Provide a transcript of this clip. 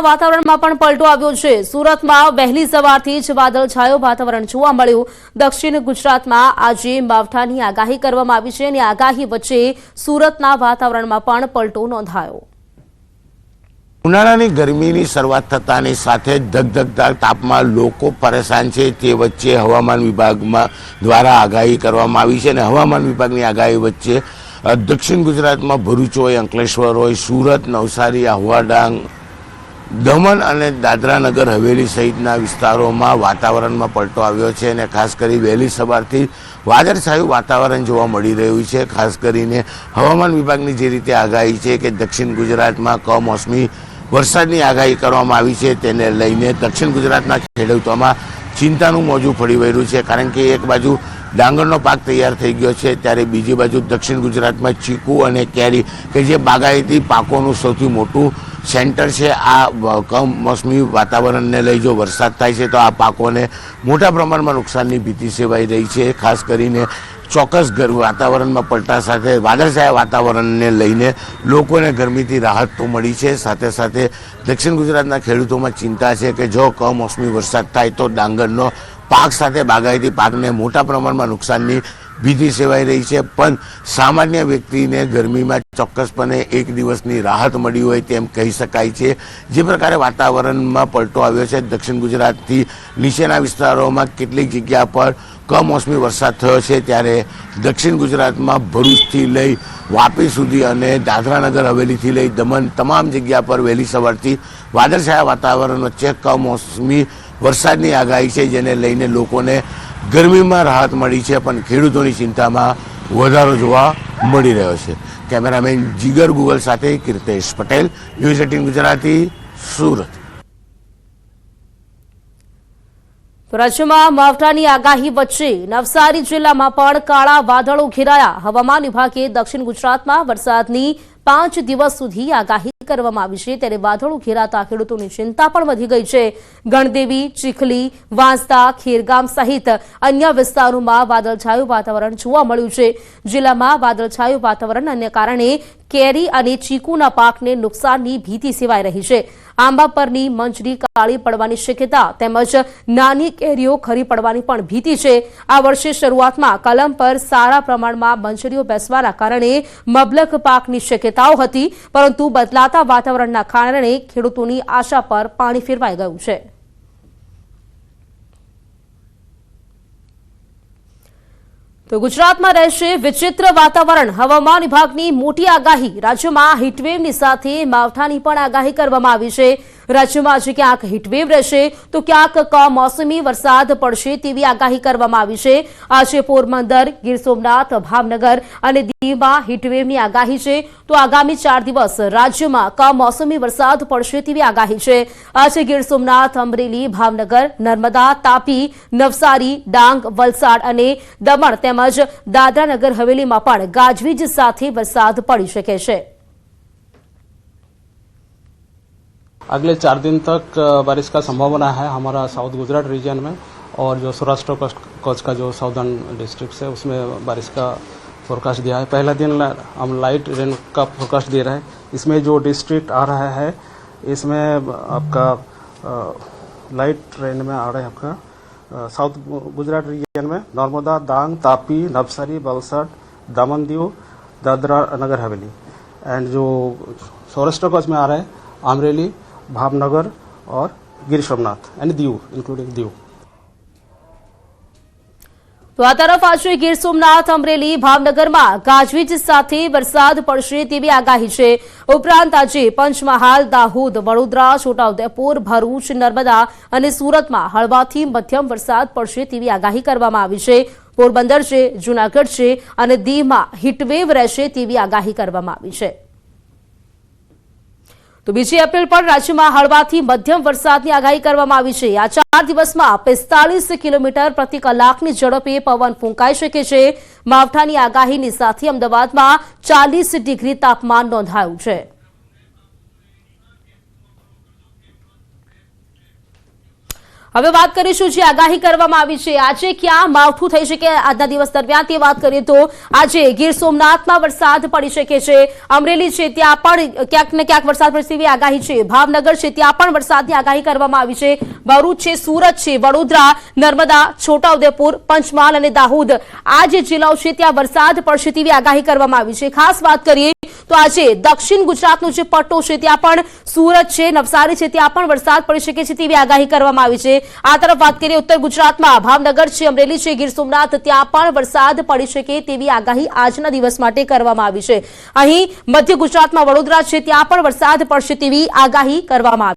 સુરતના વાતાવરણમાં પણ પલટો આવ્યો છે. સુરતમાં વહેલી સવારથી જ વાદળછાયો વાતાવરણ જોવા મળ્યું. દક્ષિણ ગુજરાતમાં આજે માવઠાની આગાહી કરવામાં આવી છે અને આગાહી વચ્ચે સુરતના વાતાવરણમાં પણ પલટો નોંધાયો. ઉનાળાની ગરમીની શરૂઆત થતાની સાથે જ ધગધગતા તાપમાં લોકો પરેશાન છે. તે વચ્ચે હવામાન વિભાગમાં દ્વારા આગાહી કરવામાં આવી છે અને હવામાન વિભાગની આગાહી વચ્ચે દક્ષિણ ગુજરાતમાં ભરૂચ હોય, અંકલેશ્વર હોય, સુરત, નવસારી, આહવા ડાંગ દમણ અને દાદરાનગર હવેલી સહિતના વિસ્તારોમાં વાતાવરણમાં પલટો આવ્યો છે અને ખાસ કરી વહેલી સવારથી વાદળછાયું વાતાવરણ જોવા મળી રહ્યું છે. ખાસ કરીને હવામાન વિભાગની જે રીતે આગાહી છે કે દક્ષિણ ગુજરાતમાં કમોસમી વરસાદની આગાહી કરવામાં આવી છે તેને લઈને દક્ષિણ ગુજરાતના ખેડૂતોમાં ચિંતાનું મોજું ફળી વળ્યું છે. કારણ કે એક બાજુ ડાંગરનો પાક તૈયાર થઈ ગયો છે, ત્યારે બીજી બાજુ દક્ષિણ ગુજરાતમાં ચીકુ અને કેરી કે જે બાગાયતી પાકોનું સૌથી મોટું સેન્ટર છે, આ કમોસમી વાતાવરણને લઈ જો વરસાદ થાય છે, તો આ પાકોને મોટા પ્રમાણમાં નુકસાનની ભીતિ સેવાઈ રહી છે, ખાસ કરીને ચોક્કસ વાતાવરણમાં પલટા સાથે વાદળછાયા વાતાવરણને લઈને લોકોને ગરમીથી રાહત તો મળી છે, સાથે સાથે દક્ષિણ ગુજરાતના ખેડૂતોમાં ચિંતા છે કે જો કમોસમી વરસાદ થાય તો ડાંગરનો પાક સાથે બાગાયતી પાકને મોટા પ્રમાણમાં નુકસાનની ભીતિ સેવાઈ રહી છે. પણ સામાન્ય વ્યક્તિને ગરમીમાં ચોક્કસપણે એક દિવસની રાહત મળી હોય તેમ કહી શકાય છે. જે પ્રકારે વાતાવરણમાં પલટો આવ્યો છે, દક્ષિણ ગુજરાતથી નીચેના વિસ્તારોમાં કેટલીક જગ્યા પર કમોસમી વરસાદ થયો છે, ત્યારે દક્ષિણ ગુજરાતમાં ભરૂચથી લઈ વાપી સુધી અને દાદરાનગર હવેલીથી લઈ દમણ તમામ જગ્યા પર વહેલી સવારથી વાદળછાયા વાતાવરણ વચ્ચે કમોસમી વરસાદની આગાહી છે, જેને લઈને લોકોને ગરમીમાં રાહત મળી છે, પણ ખેડૂતોની ચિંતામાં વધારો જોવા મળી રહ્યો છે. કેમેરામેન જીગર ગુગલ સાથે કીર્તેશ પટેલ ન્યૂઝ એટીન ગુજરાતી, સુરત. રાજ્યમાં માવઠાની આગાહી વચ્ચે નવસારી જિલ્લામાં પણ કાળા વાદળો ઘેરાયા. હવામાન વિભાગે દક્ષિણ ગુજરાતમાં વરસાદની પાંચ દિવસ સુધી આગાહી કરવામાં આવી છે. ત્યારે વાદળો ઘેરાતા ખેડૂતોની ચિંતા પણ વધી ગઈ છે. ગણદેવી, ચીખલી, વાંસદા, ખેરગામ સહિત અન્ય વિસ્તારોમાં વાદળછાયું વાતાવરણ જોવા મળ્યું છે. જિલ્લામાં વાદળછાયું વાતાવરણ અને કારણે કેરી અને ચીકુના પાકને નુકસાનની ભીતિ સેવાઈ રહી છે. આંબા પરની મંજરી કાળી પડવાની શક્યતા તેમજ નાની કેરીઓ ખરી પડવાની પણ ભીતિ છે. આ વર્ષે શરૂઆતમાં કલમ પર સારા પ્રમાણમાં મંજરીઓ બેસવાના કારણે મબલક પાકની શક્યતાઓ હતી, પરંતુ બદલાતા વાતાવરણના કારણે ખેડૂતોની આશા પર પાણી ફેરવાઈ ગયું છે. તો ગુજરાતમાં રહેશે વિચિત્ર વાતાવરણ. હવામાન વિભાગની મોટી આગાહી. રાજ્યમાં હીટવેવની સાથે માવઠાની પણ આગાહી કરવામાં આવી છે. રાજ્યમાં આજે ક્યાંક હીટવેવ રહેશે, તો ક્યાંક કમોસમી વરસાદ પડશે તેવી આગાહી કરવામાં આવી છે. આજે પોરબંદર, ગીર સોમનાથ, ભાવનગર અને દીવમાં હીટવેવની આગાહી છે. તો આગામી ચાર દિવસ રાજ્યમાં કમોસમી વરસાદ પડશે તેવી આગાહી છે. આજે ગીર સોમનાથ, અમરેલી, ભાવનગર, નર્મદા, તાપી, નવસારી, ડાંગ, વલસાડ અને દમણ તેમજ દાદરાનગર હવેલીમાં પણ ગાજવીજ સાથે વરસાદ પડી શકે છે. अगले चार दिन तक बारिश का संभावना है हमारा साउथ गुजरात रीजन में और जो सौराष्ट्र कच्छ का जो साउदर्न डिस्ट्रिक्ट है, उसमें बारिश का फोरकास्ट दिया है। पहला दिन हम लाइट रेन का फोरकास्ट दे रहे हैं। इसमें जो डिस्ट्रिक्ट आ रहा है, इसमें आपका लाइट रेन में आ रहा है आपका साउथ गुजरात रीजन में नर्मदा, दांग, तापी, नवसारी वलसाड दमन दीव दादरा, नगर हवेली। एंड जो सौराष्ट्र कच्छ में आ रहा है, अमरेली भावनगर और गिर सोमनाथ एंड दीव इंक्लूडिंग दीव તો આ તરફ આજે ગીર સોમનાથ અમરેલી ભાવનગરમાં ગાજવીજ સાથે વરસાદ પડશે તેવી આગાહી છે ઉપરાંત આજે પંચમહાલ દાહોદ વડોદરા છોટાઉદેપુર ભરૂચ નર્મદા અને સુરતમાં હળવાથી મધ્યમ વરસાદ પડશે તેવી આગાહી કરવામાં આવી છે પોરબંદર છે જૂનાગઢ છે અને દીવમાં હીટવેવ રહેશે તેવી આગાહી કરવામાં આવી છે તો બીજી એપ્રિલ પણ રાજ્યમાં હળવાથી મધ્યમ વરસાદની આગાહી કરવામાં આવી છે. આ ચાર દિવસમાં પિસ્તાલીસ કિલોમીટર પ્રતિ કલાકની ઝડપે પવન ફૂંકાઈ શકે છે. માવઠાની આગાહીની સાથે અમદાવાદમાં ચાલીસ ડિગ્રી તાપમાન નોંધાયું છે. હવે વાત કરીશું જે આગાહી કરવામાં આવી છે. આજે ક્યાં માવઠું થઈ શકે આજના દિવસ દરમિયાન તે વાત કરીએ તો આજે ગીર સોમનાથમાં વરસાદ પડી શકે છે. અમરેલી છે ત્યાં પણ ક્યાંક ને ક્યાંક વરસાદ પડશે તેવી આગાહી છે. ભાવનગર છે ત્યાં પણ વરસાદની આગાહી કરવામાં આવી છે. ભરૂચ છે, સુરત છે, વડોદરા, નર્મદા, છોટાઉદેપુર, પંચમહાલ અને દાહોદ આ જે જિલ્લાઓ છે ત્યાં વરસાદ પડશે તેવી આગાહી કરવામાં આવી છે. ખાસ વાત કરીએ તો આજે દક્ષિણ ગુજરાતનો જે પટ્ટો છે ત્યાં પણ સુરત છે, નવસારી છે, ત્યાં પણ વરસાદ પડી શકે છે તેવી આગાહી કરવામાં આવી છે. આ તરફ વાત કરીએ ઉત્તર ગુજરાતમાં, ભાવનગર છે, અમરેલી છે, ગીર સોમનાથ, ત્યાં પણ વરસાદ પડી શકે તેવી આગાહી આજના દિવસ માટે કરવામાં આવી છે. અહીં મધ્ય ગુજરાતમાં વડોદરા છે, ત્યાં પણ વરસાદ પડશે તેવી આગાહી કરવામાં આવી